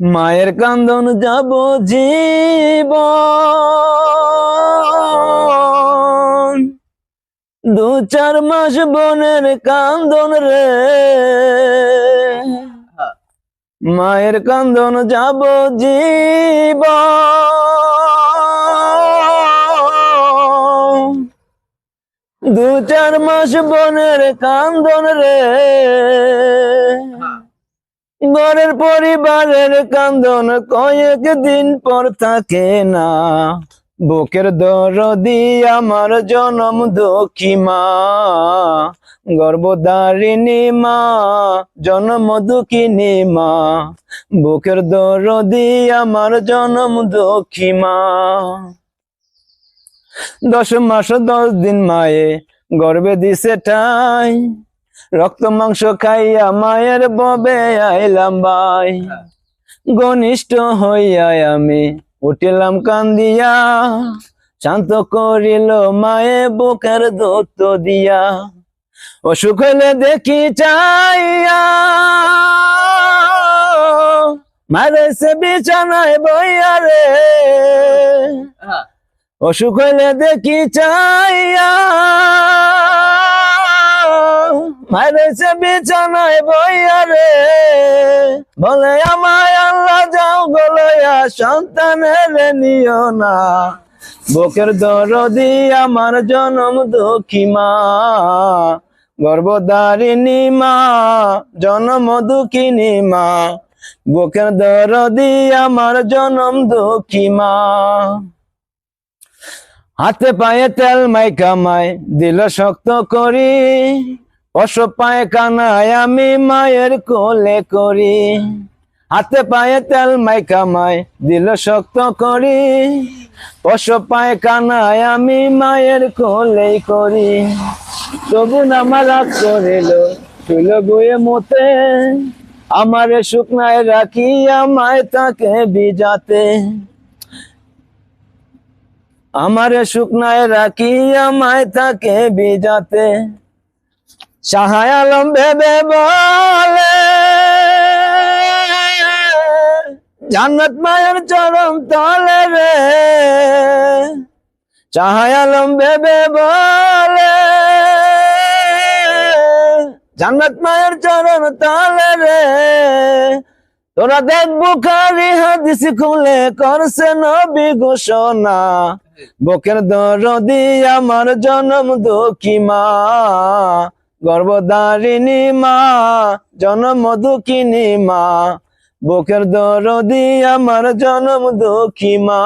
মায়ের কান্দন যাব জীবন। দু চার মাস বনের কান্দন রে। মায়ের কান্দন যাব জীবন। দু চার মাস বনের কান্দন রে। ঘরের পরিবারের কান্দন কয়েক দিন পর থাকে না। বুকের দরদি আমার জনম দুঃখী মা। গর্ভধারিণী মা, জনম দুঃখিনী মা। বুকের দরদি আমার জনম দুঃখী মা। দশ মাস দশ দিন মায়ে গর্বে দিছে ঠাই। রক্ত মাংস খাইয়া মায়ের ববে আইলাম ভাই। ঘনিষ্ঠ হইয়া আমি উঠিলাম কান্দিয়া শান্ত করিল মায়ে বুকের দত্ত দিয়া। অসুখ হইলে দেখি চাইয়া মারেছে বিছানায় বইয়া রে। অসুখ হইলে দেখি চাইয়া মারেছে বিছানায় বইয়া রে। বলে, আমায় আল্লাহ যাও গলয়া সন্তানের নিও না। বুকের দরদি আমার জনম দুঃখী মা। গর্ভধারিণী মা, জনম দুঃখিনী মা। বুকের দরদি আমার জনম দুঃখী মা। হাতে পায়ে তেল মাই কামাই দিল শক্ত করি। অসব পায়ে কানায় আমি মায়ের কোলে করি। হাতে পায়ে তেল মাই কামাই, দিল শক্ত করি। পায়ে কানায় আমি মায়ের কোলে করি। তবু রাগ করিল তুল বয়ে মতে। আমারে শুকনায় রাখি আমায় তাকে বিজাতে। আমারে শুকনায় রাখি আমায় তাকে বিজাতে। সাহায় আলম ভেবে বলে, জান্নাত মায়ের চরম তলে রে। সাহায় আলম ভেবে বলে, জান্নাত মায়ের চরণ তলে রে। তোরা দেখ বুখারি হাদিস খুলে করছে নবী ঘোষণা। বুকের দরদি আমার জনম দুঃখী মা। গর্ভধারিণী মা জনম দুঃখিনী মা বুকের দরদি আমার জনম দুঃখী মা।